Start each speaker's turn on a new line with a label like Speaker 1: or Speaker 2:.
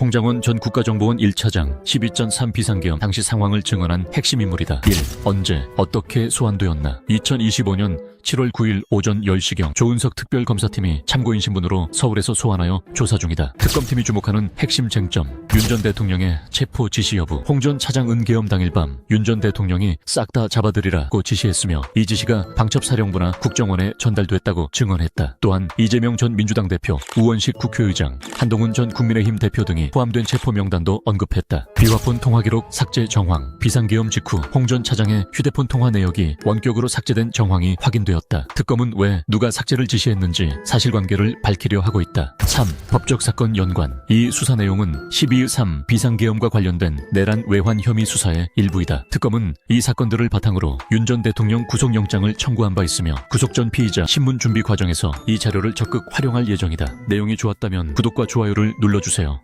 Speaker 1: 홍장원 전 국가정보원 1차장 12.3 비상계엄 당시 상황을 증언한 핵심 인물이다. 1. 언제 어떻게 소환되었나 2025년 7월 9일 오전 10시경 조은석 특별검사팀이 참고인 신분으로 서울에서 소환하여 조사 중이다. 특검팀이 주목하는 핵심 쟁점 윤 전 대통령의 체포 지시 여부 홍 전 차장 은계엄 당일 밤 윤 전 대통령이 싹 다 잡아들이라고 지시했으며 이 지시가 방첩사령부나 국정원에 전달됐다고 증언했다. 또한 이재명 전 민주당 대표 우원식 국회의장 한동훈 전 국민의힘 대표 등이 포함된 체포 명단도 언급했다. 비화폰 통화 기록 삭제 정황 비상계엄 직후 홍 전 차장의 휴대폰 통화 내역이 원격으로 삭제된 정황이 확인되었다. 특검은 왜 누가 삭제를 지시했는지 사실관계를 밝히려 하고 있다. 3. 법적 사건 연관 이 수사 내용은 12.3 비상계엄과 관련된 내란 외환 혐의 수사의 일부이다. 특검은 이 사건들을 바탕으로 윤 전 대통령 구속영장을 청구한 바 있으며 구속 전 피의자 신문 준비 과정에서 이 자료를 적극 활용할 예정이다. 내용이 좋았다면 구독과 좋아요를 눌러주세요.